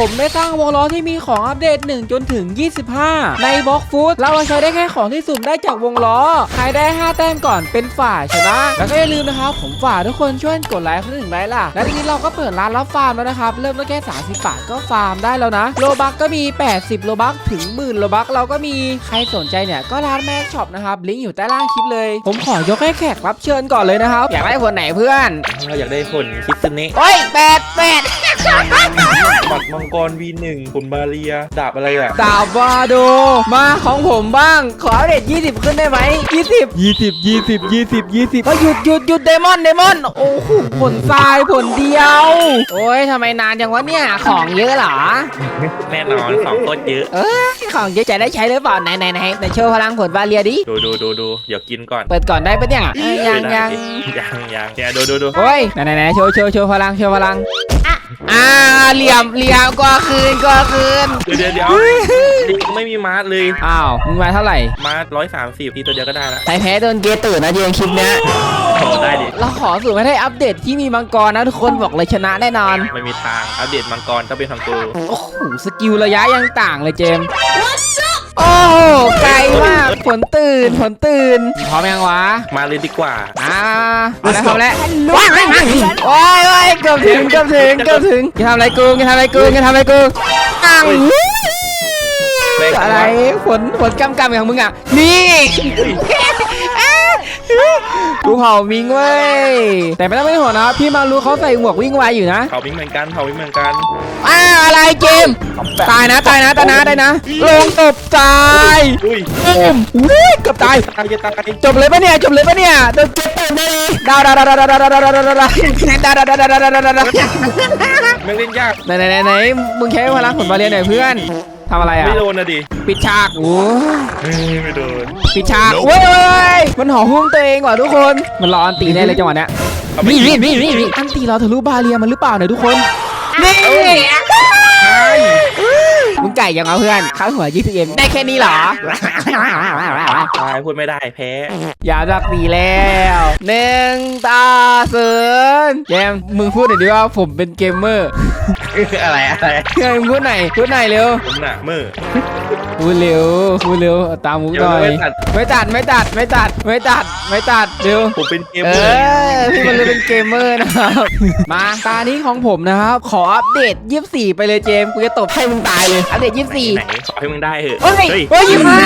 ผมได้สร้างวงล้อที่มีของอัปเดต 1 จนถึง 25 ในบล็อกฟุตเราใช้ได้แค่ของที่สุ่มได้จากวงล้อ ใครได้ 5 แต้มก่อนเป็นฝ่ายชนะ แล้วก็อย่าลืมนะครับ ผมฝากทุกคนช่วยกดไลค์คนหนึ่งไลค์ล่ะ และทีนี้เราก็เปิดร้านรับฟาร์มแล้วนะครับ เริ่มต้นแค่30บาทก็ฟาร์มได้แล้วนะ โลบักก็มี 80 โลบักถึงหมื่นโลบักเราก็มีใครสนใจเนี่ยก็ร้านแม็กช็อปนะครับลิงก์อยู่ใต้ล่างคลิปเลย ผมขอยกให้แขกรับเชิญก่อนเลยนะครับอยากได้คนไหนเพื่อนเราอยากได้ผลคิดซึเนะโอ้ยแปดแปด บัตรมังกร V1 ผลบาเรีย ดาบอะไรอะ ดาบวาโด มาของผมบ้าง ขออัปเดต20 ขึ้นได้ไหม 20 20 20 20 20เฮ้ยหยุดหยุดหยุดเดมอนเดมอนโอ้โหผลทรายผลเดียว โอ้ยทำไมนานจังวะเนี่ย ของเยอะเหรอ แน่นอนของโคตรเยอะ เอ้ยของเยอะจะได้ใช้หรือเปล่าไหนไหนไหนไหนโชว์พลังผลวาเลียดิ ดูดูดูดูเดี๋ยวกินก่อน เปิดก่อนได้ปะเนี่ยเอ้ยยังไม่ได้ยังยังยังเนี่ยดูดูดูโอ้ยไหนไหนไหนโชว์โชว์โชว์พลังโชว์พลัง อ่าเหลี่ยมเหลี่ยมก็คืนก็คืนเดี๋ยวเดี๋ยวเดี๋ยวไม่มีมาร์ทเลยอ้าวมึงมาเท่าไหร่มาร์ทร้อยสามสิบทีตัวเดียวก็ได้ละใครแพ้โดนเกยร์ตื่นนะเจงคลิปเนี้ยโอ้ได้ดิเราขอสูตรไม่ได้อัปเดตที่มีมังกรนะทุกคนบอกเลยชนะแน่นอนไม่มีทางอัปเดตมังกรต้องเป็นทางกูโอ้โหสกิลระยะยังต่างเลยเจมส์ โอ้โหไกลมากผลตื่นผลตื่นพร้อมยังวะ มาเลยดีกว่า อ่าเอาแล้วทำแล้วว้ายว้ายว้ายโอ้ยโอ้ยเกือบถึงเกือบถึงเกือบถึงจะทำอะไรกูจะทำอะไรกูจะทำอะไรกูอ้าวอะไรผลผลกำกำของมึงอะนี่ กูเผามิงเว้ยแต่ไม่ต้องไม่ห่วงนะพี่มารู้เขาใส่หมวกวิ่งไวอยู่นะเผาวิ่งเหมือนกันเผาวิ่งเหมือนกันอ้าอะไรเกมตายนะตายนะตายนะตายนะ ลงตบตายอุ้ยปุ้มอุ้ยเกือบตาย ตายจะตายจบเลยปะเนี่ยจบเลยปะเนี่ยโดนเก็บปืนได้ดาวดาวดาวดาวดาวดาวดาวดาวดาวดาวดาวดาวดาวดาวดาวดาวดาวดาวไม่เล่นยากไหนไหนไหนไหนมึงใช้พลังผลบาเรียนหน่อยเพื่อน ทำอะไรอะ ไม่โดนนะดิปิดฉากโอ้ยไม่โดน ปิดฉากเว้ยเว้ยมันห่อหุ้มตัวเองว่ะทุกคน มันรออันตีแน่เลยจังหวะเนี้ยนี่นี่นี่นี่อันตีเราทะลุบาเรียมันหรือเปล่าเนี่ยทุกคน นี่ใช่ มึงไก่ยังเอาเพื่อนข้าวหัวยี่สิบเอ็มได้แค่นี้เหรอ ตายพูดไม่ได้แพ้ อย่ารักดีแล้วหนึ่งตาเสือนเจมส์มึงพูดหน่อยดิว่าผมเป็นเกมเมอร์อะไรอะไรเฮ้ยมึงพูดไหนอยพูดไหนอยเร็วผมน่ะมือพูดเร็วพูดเร็วเอาตามมุกหน่อยยังไม่ตัดไม่ตัดไม่ตัดไม่ตัดไม่ตัดไม่ตัดเร็ว ผมเป็นเกมเอเมอร์อพี่มันเลยเป็นเกมเมอร์นะครับ มาตานี้ของผมนะครับ ขออัปเดต 24 ไปเลยเจมส์กูจะตบให้มึงตายเลยอัปเดต24ไหนขอให้มึงได้เถอะเฮ้ยเฮ้ยยี่ห้า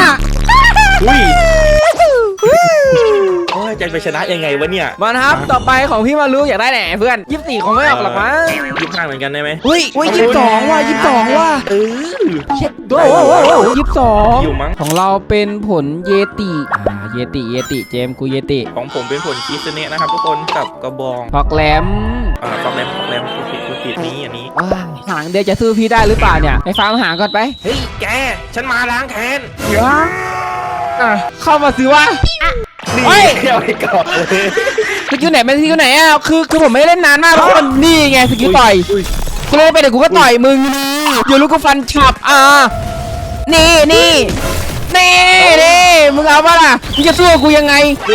อุ้ยโอ้ยจะไปชนะยังไงวะเนี่ยมานะครับต่อไปของพี่มารู้อยากได้ไหนเพื่อน24ของไม่ออกหรอกมั้งยี่ห้าเหมือนกันได้ไหมเฮ้ยอุ้ยยี่สิบสองว่ะยี่สิบสองว่ะเออเช็ดโอ้โหยี่สิบสองอยู่มั้งของเราเป็นผลเยติอ่าเยติเยติเจมส์กูเยติของผมเป็นผลคิสเนะนะครับทุกคนกับกระบองพอกแหลมอ่าฟอกแรมฟอกแรมกูผิดกู ผิดนี้อันนี้อ้าวหางเดียวจะสู้พี่ได้หรือเปล่าเนี่ยไปฟาร์มหางก่อนไปเฮ้ยแก ฉันมาล้างแค้นว้าอะเข้ามาสิวะ นี่เฮ้ย เอาไปก่อนเลยสกิลไหนเป็นสกิลไหนอะคือคือผมไม่ได้เล่นนานมากเพราะมันนี่ไงสกิลต่อยอุ้ยกูเล่นไปเดี๋ยวกูก็ต่อยมึงนี่เดี๋ยวลูกกูฟันฉับอ่านี่นี่นี่นี่มึงเอาปะล่ะมึงจะสู้กับกูยังไง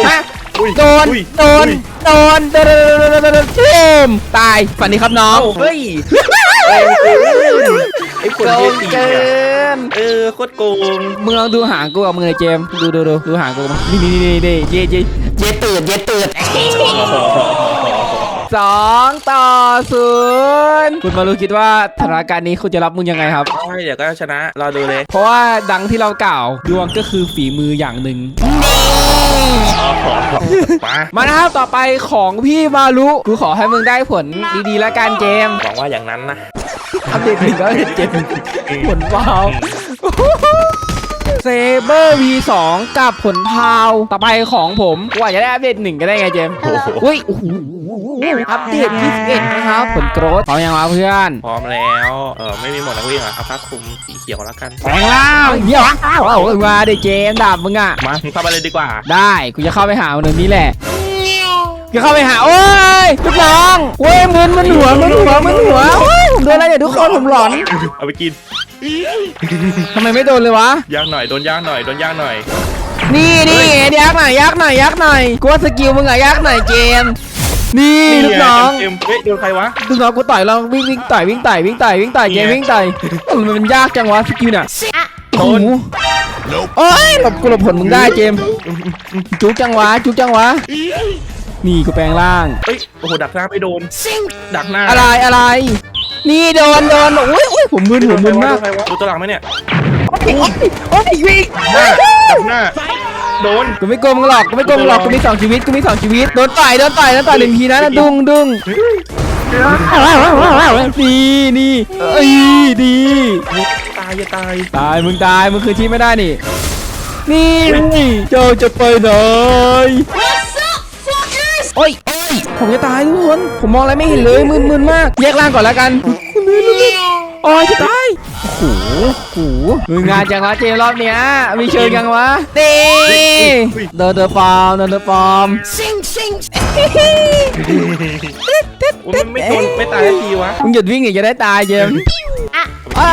ฮะ อุ้ยโดน อุ้ยโดน โดนโดนโดนโดนโดนโดนทิมตาย ฝันดีครับน้องเอ้าเฮ้ยไอ้ผลโกเยงติเกิเนี่ยนเออโคตรโกงมึงลองดูหางกูกับมึงเลยเจมส์ดูดูดูดูหางกูมานี่นี่นี่นี่เย่เย่เย่ตื่นเย่ตื่น สองต่อศูนย์คุณมารู้คิดว่าสถานการณ์นี้คุณจะรับมึงยังไงครับโอ้ยเดี๋ยวก็ชนะรอดูเลย เพราะว่าดังที่เรากล่าวดวงก็คือฝีมืออย่างหนึ่งมามานะครับต่อไปของพี่มารุกูขอให้มึงได้ผลดีๆแล้วกันเจมส์หวังว่าอย่างนั้นนะอัปเดตหนึ่งก็เจ็ดผลวาว เซเบอร์ V2 กับผลพาวต่อไปของผมว่าจะได้อัปเดตหนึ่งก็ได้ไงเจมส์โอ้โหอุ้ยโอ้โหอัปเดต21นะครับผลโกรธพร้อมยังวะเพื่อนพร้อมแล้วเออไม่มีหมดนักวิ่งอะเอาผ้าคลุมสีเขียวแล้วกันแปลงร่างเดี๋ยวเอามาเด็กเจมส์ดาบมึงอะมาเข้าไปเลยดีกว่า ได้กูจะเข้าไปหามันตรงนี้แหละจะเข้าไปหาโอ้ยลูกน้องเว้ยมึนมึนหัวมึนหัวมึนหัวโอ้ยผมโดนอะไรเนี่ยทุกคนผมหลอนเอาไปกิน ทำไมไม่โดนเลยวะย่างหน่อยโดนย่างหน่อยโดนย่างหน่อย นี่นี่ยักหน่อยยักหน่อยยักหน่อยกูว่าสกิลมึงอะยักหน่อยเจมส์นี่ลูกน้องเกมเฮ้ยโดนใครวะลูกน้องกูต่อยเราวิ่งวิ่งต่อยวิ่งต่อยวิ่งต่อยวิ่งต่อยเกมวิ่งต่อยมันมันยากจังวะสกิลเนี่ยโดนโอ้โหโอ้ยหลบกูหลบผลมึงได้เจมส์จุกจังวะจุกจังวะนี่กูแปลงร่างเฮ้ยโอ้โหดักหน้าไม่โดนดักหน้าอะไรอะไร นี่โดนโดนอุ้ยอุ้ยผมมึนผมมึนมากโดใครวะดูตัวหลังไหมเนี่ยโอ้ยโอ้ยวิ่งหน้าดักหน้าโดนกูไม่โกงมึงหรอกกูไม่โกงมึงหรอกกูมีสองชีวิตกูมีสองชีวิตโดนต่อยโดนต่อยโดนต่อยหนึ่งทีนะนะดุ้งดุ้งนี่นี่เอ้ยดีตายอย่าตายตายมึงตายมึงคืนชีพไม่ได้นี่นี่นี่เจ้าจะไปไหนโอ้ยโอ้ย ผมจะตายทุกคน ผมมองอะไรไม่เห็นเลยมึนมึนมาก แยกร่างก่อนแล้วกันคุณลื่นลื่นโอ้ยจะตายโอ้โหโอ้โหมึงงานจังวะเจมส์รอบเนี้ย มีเชิญยังวะนี่เดินเดอะฟอร์มเดินเดอะฟอร์มโอ้ยมันไม่โดนไม่ตายสักทีวะ มึงหยุดวิ่งอีกจะได้ตายเจมส์อ่า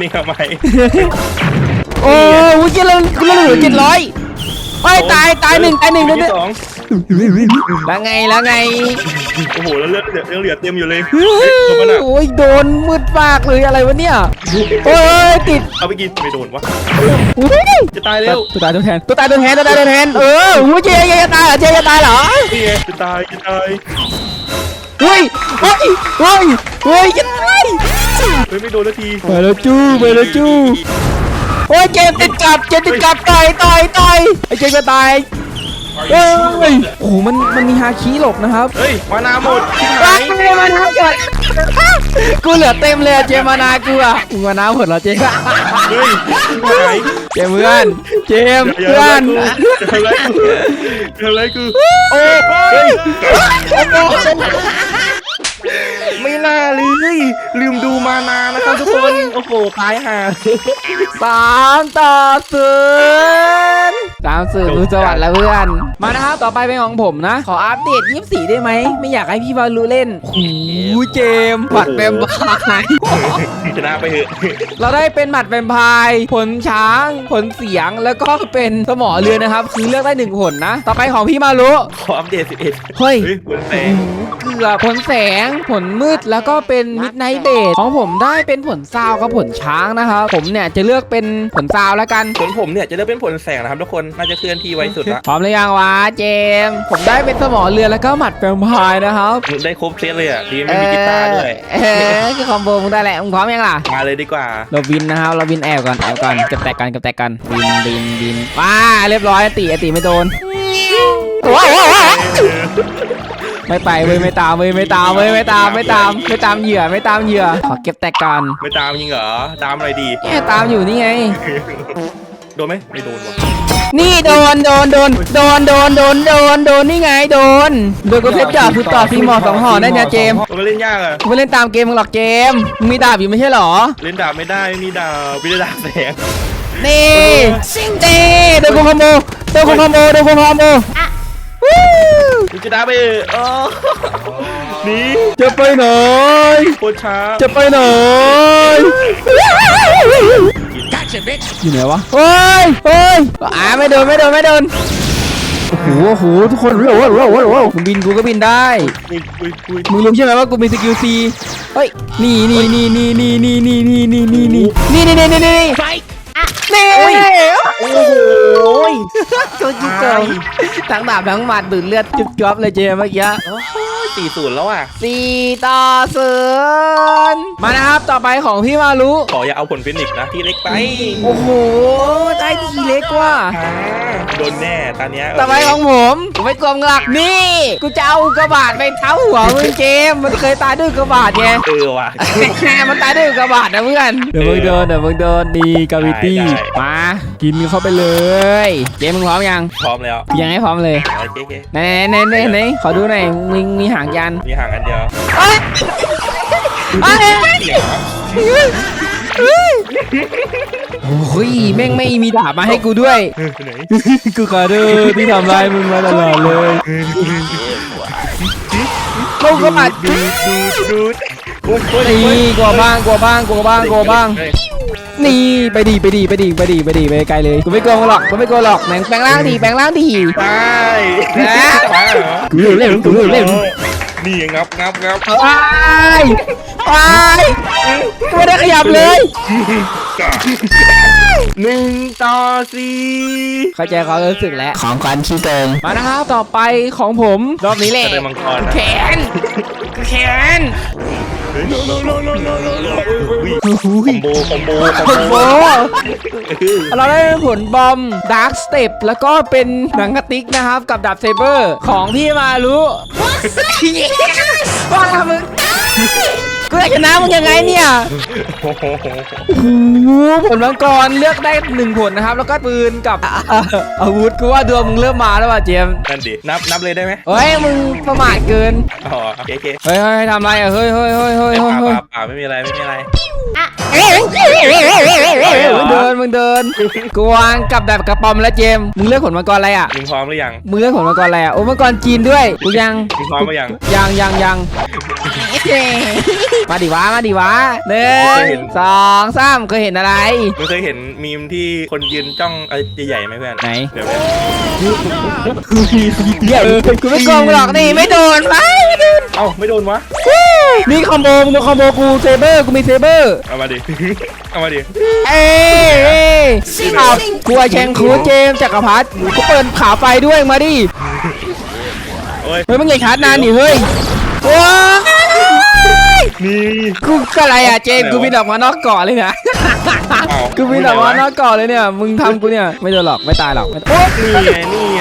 นี่ทำไมโอ้ยกูจะเล่นกูเล่นเหลือเจ็ดร้อยโอ้ยตายตายหนึ่งตายหนึ่งคเดี๋ยวนเดี๋ที่ยวสอง แล้วไงแล้วไงโอ้โหแล้วเลือดเหลือยังเหลือเต็มอยู่เลยเฮ้โดนปะน่ะยโอ้ยโดนมืดปากเลยอะไรวะเนี่ยโอ้ยติดเอาไปกินไม่โดนวะอุ้ยจะตายแล้วตัวตายตัวแทนตัวตายตัวแทนตัวตายตัวแทนเออหูเจเจจะตายเหรอเจจะตายเหรอนี่ไงจะตายจะตายเฮ้ยเฮ้ยเฮ้ยเฮ้ยจะตายเฮ้ยไม่โดนสักทีไปแล้วจู้ไปแล้วจู้โอ้ยเจมติดกับเจมติดกับต่อยต่อยต่อยไอ้เจจะตาย เฮ้ยโอ้โหมันมันมีฮาคิหลบนะครับเฮ้ยมานาหมดชิบไปหายมานาเกิดกูเหลือเต็มเลยอะเจมานากูอะกูมานาผลแล้วเจเฮ้ยชิบหายเจมเพื่อนเจมอย่าเพื่อนทำไรกูทำไรกูโอ้เฮ้ย ไม่น่าเลยลืมดูมานานะครับทุกคน โอ้โหตายห่าสามต่อศูนย์สามสื่อรู้สวัสดิ์แล้วเพื่อน มานะครับ ต่อไปเป็นของผมนะ ขออัปเดต24ได้ไหม ไม่อยากให้พี่บอลรู้เล่นโอ้โหเจมส์บัตรแวมไพร์ชนะไปเถอะเราได้เป็นหมัดแวมไพร์ผลช้าง ผลเสียง แล้วก็เป็นสมอเรือนะครับ คือเลือกได้หนึ่งผลนะ ต่อไปของพี่มารุขออัปเดต11เฮ้ยเฮ้ยบนแสงเกือบผลแสง ผลมืดแล้วก็เป็นมิดไนท์เบดของผมได้เป็นผลซาวกับผลช้างนะครับผมเนี่ยจะเลือกเป็นผลซาวแล้วกันผลผมเนี่ยจะเลือกเป็นผลแสงนะครับทุกคนน่าจะเคลื่อนที่ไวสุดละพร้อมหรือยังวะเจมส์ผมได้เป็นสมอเรือแล้วก็หมัดแวมไพร์นะครับได้ครบเซตเลยอะดีไม่มีกีตาร์ด้วยเออคือคอมโบมึงได้แหละมึงพร้อมยังล่ะมาเลยดีกว่าเราวินนะครับเราวินแอบก่อนแอบก่อนเก็บแตกกันเก็บแตกกันวินวินวินว้าเรียบร้อยอติอติไม่โดน ไม่ไปเว้ยไม่ตามเว้ยไม่ตามเว้ยไม่ตามไม่ตามไม่ตามเหยื่อไม่ตามเหยื่อขอเก็บแตกกันไม่ตามยิงเหรอ ตามอะไรดีแค่ตามอยู่นี่ไง โดนไหมไม่โดนวะนี่โดนโดนโดนโดนโดนโดนโดนโดนนี่ไงโดนโดนกูเพชรจ่าฟุตต่อทีหมอสองห่อได้เนี่ยเจมส์มันก็เล่นยากอะกูไม่เล่นตามเกมมึงหรอกเจมส์มึงมีดาบอยู่ไม่ใช่เหรอ เล่นดาบไม่ได้ไม่มีดาบไม่ได้ดาบแสงนี่นี่โดนกูคอมโบโดนกูคอมโบโดนกูคอมโบวู้ มึงจะดาบไปเออเออหนี่จะไปไหน โคตรช้าจะไปไหน อยู่ไหนวะเฮ้ยเฮ้ยอ่าไม่โดนไม่โดนไม่โดน โอ้โหโอ้โหทุกคนโอ้โหโอ้โหโอ้โหมึงบินกูก็บินได้ คุยคุยคุยมึงรู้ใช่ไหมว่ากูมีสกิลซีเฮ้ย นี่นี่นี่นี่นี่นี่นี่นี่นี่นี่นี่นี่นี่นี่นี่นี่ นี่นี่โอ้โหตัวจิ๊กเกิลทั้งดาบทั้งหมัดดูดเลือดจุ๊บจ๊อบเลยเจเมื่อกี้ สี่ศูนย์แล้วอะสี่ต่อศูนย์มานะครับต่อไปของพี่มารุขออย่าเอาผลฟินิกส์นะที่เล็กไปโอ้โหได้ทีเล็กว่ะอ่าโดนแน่ตอนเนี้ยต่อไปของผมผมไม่กลมหลักนี่กูจะเอาอุกกาบาตไปเท้าหัวมึงเจมส์มันเคยตายด้วยอุกกาบาตไง เออว่ะมันตายด้วยอุกกาบาตนะเพื่อนเดี๋ยวมึงโดนเดี๋ยวมึงโดนดีกาวิตี้ได้ได้ มา กินเข้าไปเลยเจมส์มึงพร้อมยังพร้อมแล้วยังให้พร้อมเลยโอเคโอเคไหนไหนไหนไหนขอดูหน่อยมึงมีหางยันมีห่างอันเดียวเอ้ยเอ้ยโอ้ยแม่งไม่มีดาบมาให้กูด้วย ไหนกูขอโทษที่ทำร้ายมึงมาตลอดเลยลูกกระบาดดูด ดูดดูดโอ้ยโอ้ยนี่กลัวบ้างกลัวบ้างกลัวบ้างกลัวบ้างเฮ้ยนี่ไปดีไปดีไปดีไปดีไปดีไปไกลเลยกูไม่โกงหรอกกูไม่โกงหรอกแปลงแปลงร่างดีแปลงร่างดีใช่แหมใช่เหรอกูเล่นเล่นกูเล่นเล่นนี่งับงับงับไปไปกูไม่ได้ขยับเลยหนึ่งต่อสี่เข้าใจความรู้สึกแล้วของขวัญชี้เติงมานะครับต่อไปของผมรอบนี้แหละจะได้มังกรนะแขนแขน โนโนโนโนโนโนโนคอมโบคอมโบคอมโอ้โหโบเราได้ผลบอมดาร์คสเต็ปแล้วก็เป็นหนังกระติกนะครับ กับดาบเซเบอร์ของพี่มารู้ว่ามึง กูอยากชนะมึงยังไงเนี่ยโอ้โหโอ้โหผลมังกรเลือกได้หนึ่งผลนะครับ แล้วก็ปืนกับอ่าอาวุธกูว่าดวงมึงเริ่มมาแล้วว่ะเจมส์นั่นดินับนับเลยได้ไหมเฮ้ยมึงประมาทเกิน อ๋อโอเคโอเคเฮ้ยเฮ้ยทำไรอะเฮ้ยเฮ้ยเฮ้ยเฮ้ยเปเฮ้ยล่าเฮ้ยเปล่าเปล่าไม่มีอะไรไม่มีอะไร มึงเดินมึงเดินกวางกับแบบกระป๋อมแล้วเจมส์มึงเลือกผลมังกรอะไรอะมึงพร้อมหรือยังมึงเลือกผลมังกรอะไรอะโอ้มังกรจีนด้วยกูยังมึงพร้อมหรือยังยังยังยังมาดิวะมาดิวะหนึ่งสองสามเคยเห็นอะไรมึงเคยเห็นมีมที่คนยืนจ้องอะไรใหญ่ๆไหมเพื่อนไหนเดี๋ยวเดี๋ยวเดี๋ยวกูไม่โกงหรอกนี่ไม่โดนไปไม่โดนเอ้าไม่โดนวะ นี่คอมโบมึงดูคอมโบกูเซเบอร์กูมีเซเบอร์เอามาดิ เอามาดิ เอ้ยเอ้ยอ้าวกูไอแชงคูเจมส์จักรพรรดิกูเปิดขาไฟด้วยมาดิโอ้ย เฮ้ยมึงอย่าชาร์จนานดิเฮ้ยว้ายนี่กูก็อะไรอะเจมส์กูบินออกมานอกเกาะเลยนะอ้าวกูบินออกมานอกเกาะเลยเนี่ยมึงทำกูเนี่ยไม่โดนหรอกไม่ตายหรอกไม่ตายนี่ไงนี่ไง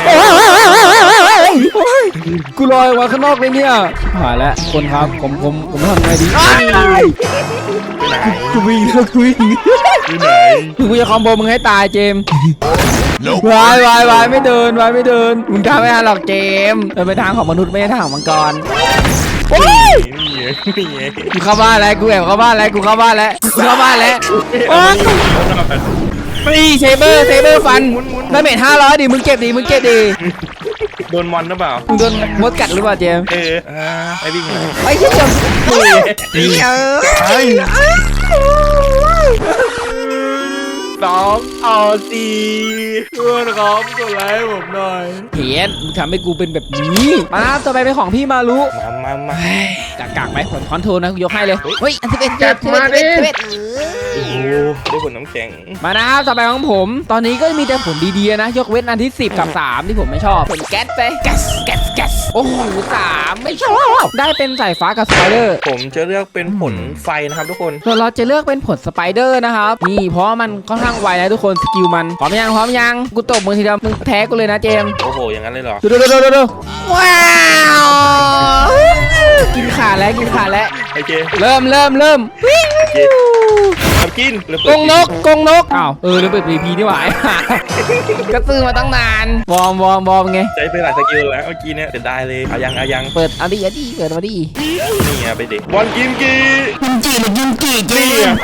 กูลอยออกมาข้างนอกเลยเนี่ยหายแล้วคนครับผมผมผมทำไงดีไปไหนกูวิ่งกูวิ่งไปไหนกูจะคอมโบมึงให้ตายเจมส์วายวายวายไม่เดินวายไม่เดินมึงทำไม่ทันหรอกเจมส์เดินไปทางของมนุษย์ไม่ใช่ทางของมังกรโอ้ยนี่ไงนี่ไงกูเข้าบ้านแล้วกูแอบเข้าบ้านแล้วกูเข้าบ้านแล้วกูเข้าบ้านแล้วโอ้ยฟรีเซเบอร์เซเบอร์ฟันดาเมจห้าร้อยดิมึงเก็บดิมึงเก็บดิ โดนมอนหรือเปล่า มึงโดนมดกัดหรือเปล่าเจมส์เอออ่าไอ้วิ่งหน่อยไอ้เหี้ยเจมส์เฮ้ยเออไอ้สองต่อสี่เพื่อนครับกดไลค์ผมหน่อยเฮียนมึงทำให้กูเป็นแบบนี้ มาต่อไปเป็นของพี่มารุมามามากากากไหมผลคอนโทรลนะกูยกให้เลย เฮ้ยอันที่เป็นจัดมาดิสิบเอ็ดโอ้โห ได้ผลน้ำแข็ง มานะครับต่อไปของผม ตอนนี้ก็มีแต่ผลดีๆนะ ยกเว้นอันที่ 10 กับ 3 ที่ผมไม่ชอบผลแก๊สไปแก๊สแก๊สแก๊สโอ้โหสามไม่ชอบได้เป็นสายฟ้ากับสไปเดอร์ ผมจะเลือกเป็นผลไฟนะครับทุกคนส่วนเราจะเลือกเป็นผลสไปเดอร์นะครับนี่เพราะว่ามันค่อนข้างไวนะทุกคนสกิลมันพร้อมยังพร้อมยังกูตบมือทีเดียวมึงแพ้กูเลยนะเจมส์โอ้โหอย่างนั้นเลยเหรอดูดูดูดูดูดู ว้าวกินขาดแล้วกินขาดแล้วไอเจเริ่มเริ่มเริ่มเจทำกินแล้วกเปิดงนกกงนกอ้าวเออเริ่มเปิด VP นี่หว่าก็ซื้อมาตั้งนานวอร์มวอร์มวอร์มไงใจไปหลายสกิลแล้วเมื่อกี้เนี่ยจะได้เลยเอายังเอายังเปิดเอาดิเอาดิเปิดมาดินี่ไงไปเด็กบอลกิมกีกิมจิหรือกิมจิเจนี่มอะ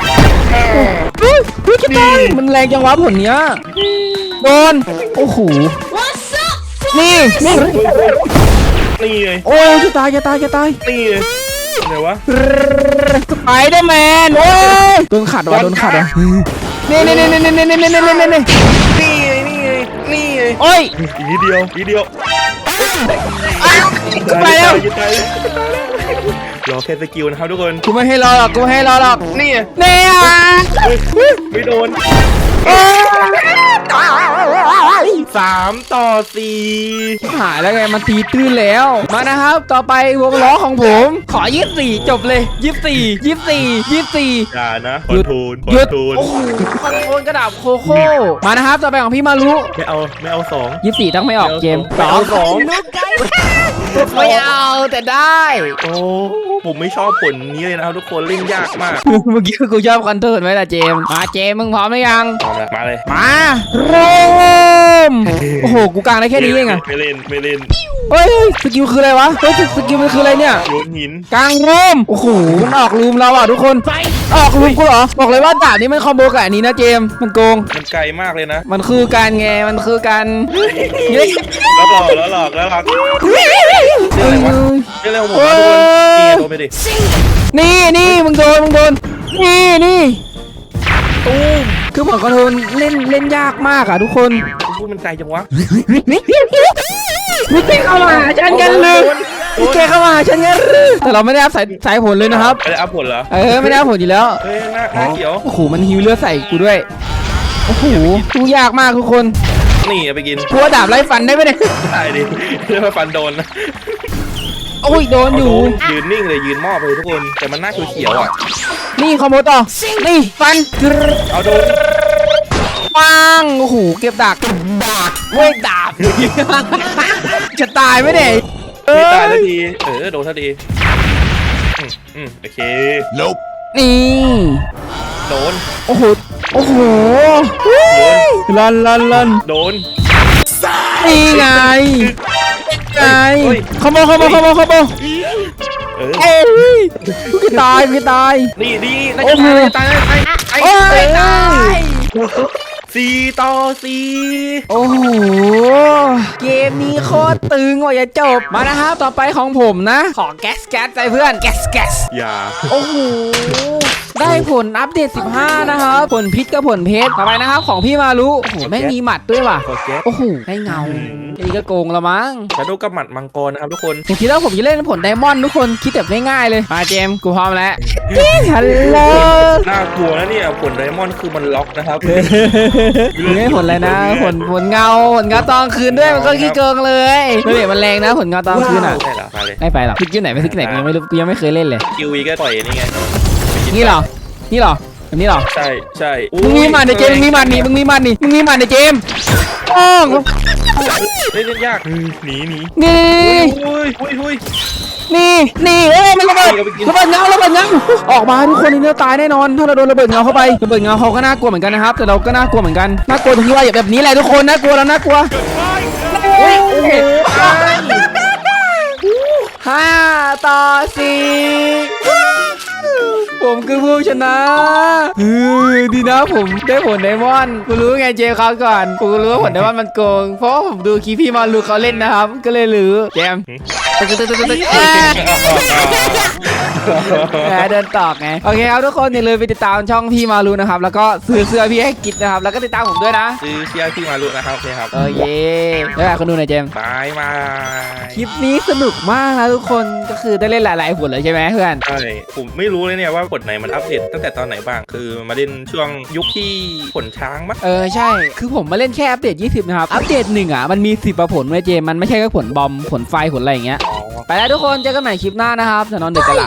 เฮ้ยเฮ้ยจะตายนี่มันแรงจังวะผลเนี้ยโดนโอ้โห นี่ นี่ นี่ไงโอ้ยจะตายจะตายจะตายนี่ไงไหนวะสไปเดอร์แมนโอ้ยโดนขัดว่ะโดนขัดว่ะนี่นี่นี่นี่นี่นี่นี่นี่นี่นี่นี่ไงนี่ไงนี่ไงโอ้ยอีกนิดเดียวอีกนิดเดียวไปแล้วจะตายรอแค่สกิลนะครับทุกคนกูไม่ให้รอหรอกกูไม่ให้รอหรอกนี่ไงเนี่ยเฮ้ยไม่โดน สามต่อสี่หายแล้วไงมันตีตื้นแล้ว มานะครับ ต่อไปวงล้อของผม ขอยี่สิบสี่จบเลยยี่สิบสี่ยี่สิบสี่ยี่สิบสี่อย่านะคหยุอนดโทรลคหยุอดนโทรลโอ้โหคอนโทรลกระดาษโคโค่มานะครับต่อไปของพี่มารุไม่เอาไม่เอาสองยี่สิบสี่ต้องไม่ออกเกมสไม่อเอางสองไม่เอาแต่ได้ โอ้ผมไม่ชอบผลนี้เลยนะครับทุกคนเล่นยากมากเมื่อกี้กูชอบคอนโทรลไหมล่ะเจมส์มาเจมส์มึงพร้อมหรือยัง พร้อมแล้วมาเลย มาเริ่มโอ้โห กูกลางได้แค่นี้เองอะไม่เล่นไม่เล่นเฮ้ยเฮ้ยสกิลคืออะไรวะ เฮ้ยสกิลมันคืออะไรเนี่ย โยนหินกลางรูมโอ้โห มันออกรูมเราอะทุกคน ออกรูมกูเหรอ บอกเลยว่าด่านนี้มันคอมโบกับอันนี้นะเจมส์มันโกง มันไกลมากเลยนะมันคือการไง มันคือการเฮ้ยแล้วหลอกแล้วหลอกแล้วหลอกเอ้ยไม่เร็วผมนะทุกคนนี่ไงโดนไปดินี่นี่มึงโดนมึงโดน นี่นี่ตูม คือผลคอนโทรลเล่นเล่นยากมากอะทุกคนพูดมันไกลจังวะพี่เกเข้ามาหาฉันกันเลยพี่เกเข้ามาหาฉันกันเลยแต่เราไม่ได้อัพสายสายผลเลยนะครับไม่ได้อัพผลเหรอ เออไม่ได้อัพผลอยู่แล้วเฮ้ยหน้าหน้าเขียว โอ้โหมันฮิวเลือดใส่กูด้วย โอ้โหดูยากมากทุกคน นี่เอาไปกินกลัวดาบไล่ฟันได้ไหมเนี่ยได้ดิเรียกว่าฟันโดนนะ โอ้ยโดนอยู่ เาโดนยืนนิ่งเลยยืนมอบเลยทุกคน แต่มันหน้าเขียวๆอะ นี่คอมโบต่อ นี่ฟันเอาโดนปังโอ้โหเก็บดาบดาบเว้ยดาบ จะตายไหมเนี่ยเอ้ไม่ตายยทันทีเออโดนทันทีอืมอืมโอเคนี่ โดน โอ้โห โอ้โหโดนลันลันลันโดน นี่ไง ไงเฮ้ยขโมยขโมยขโมยขโมยเออเอ้ยกูจะตายกูจะตาย นี่ดีน่าโอ้จะโหตายน่าจะตายน่าจะตายโอ้ย ตายสี่ต่อสี่โอ้โห เกมนี้โคตรตึงกว่าจะจบ มานะครับต่อไปของผมนะ ของแก๊สแก๊สใจเพื่อน แก๊สแก๊สอย่า โอ้โห ได้ผลอัปเดต 15 นะครับ ผลพิษกับผลเพชรต่อไปนะครับ ของพี่มารุโอ้โหแม่งมีหมัดด้วยว่ะขอแก๊สโอ้โหได้เงานี่ก็โกงละมั้งชาโดกับหมัดมังกรนะครับทุกคน ผมคิดว่าผมจะเล่นผลไดมอนด์ทุกคนคิดแบบง่ายๆเลย มาเจมส์กูพร้อมแล้วฮัลโหลน่ากลัวนะเนี่ยผลไดมอนด์คือมันล็อกนะครับมึงให้ผลอะไรนะ ผลผลเงาผลเงาตอนคืนด้วยมันก็ขี้เกิงเลยเฮ้ยมันแรงนะผลเงาตอนคืนอะใช่เหรอมาเลยไม่ไปหรอกพิกอยู่ไหนไปพิกไหนกูยังไม่รู้กูยังไม่เคยเล่นเลยคิววีก็ปล่อยนี่ไง นี่เหรอ นี่เหรอแบบนี้เหรอ ใช่ใช่มึงมีหมัดในเจมมึงมีหมัดนี่มึงมีหมัดนี่มึงมีหมัดในเจมโอ้งเล่นยากหนีหนีนี่อุ้ยอุ้ยอุ้ยนี่นี่เอ้ยมันระเบิดเอาไปกินระเบิดเงาระเบิดเงาออกมาทุกคนนี่เราตายแน่นอน ถ้าเราโดนระเบิดเงาเข้าไประเบิดเงาเขาก็น่ากลัวเหมือนกันนะครับ แต่เราก็น่ากลัวเหมือนกันน่ากลัวตรงที่ว่าอย่าแบบนี้แหละทุกคนน่ากลัวแล้วน่ากลัวอุ้ยโอ้โหห้าต่อสี่ ผมคือผู้ชนะเฮ้ยดีนะผมได้ผลไดมอนด์กูรู้ไงเจมส์เขาก่อนกูรู้ว่าผลไดมอนด์มันโกง เพราะว่าผมดูคลิปพี่มาลูเขาเล่นนะครับ ก็เลยรู้เจมส์ตึ๊ดตึ๊ดตึ๊ดตึ๊ดตึ๊ดเอ้ยแหมเดินตอกไงโอเคครับทุกคนอย่าลืมไปติดตามช่องพี่มารูนะครับ แล้วก็ซื้อเสื้อพี่ให้กิจนะครับ แล้วก็ติดตามผมด้วยนะซื้อเชียร์พี่มาลุนะครับโอเคครับโอเคแล้วคนดูหน่อยเจมส์บายบายคลิปนี้สนุกมากนะทุกคนก็คือได้เล่นหลายๆผลเลยใช่ไหมเพื่อน ใช่ผมไม่รู้เลยเนี่ยว่าผลไหนมันอัปเดตตั้งแต่ตอนไหนบ้าง คือมาเล่นช่วงยุคที่ผลช้างมั้งเออใช่ คือผมมาเล่นแค่อัปเดต 20 นะครับ อัปเดตหนึ่งอะ มันมี 10ประผลไว้ยเจมส์มันไม่ใช่แค่ผลบอมผลไฟผลอะไรอย่างเงี้ยอ๋อไปแล้วทุกคน เจอกันใหม่คลิปหน้านะครับจะนอนดึกกันละ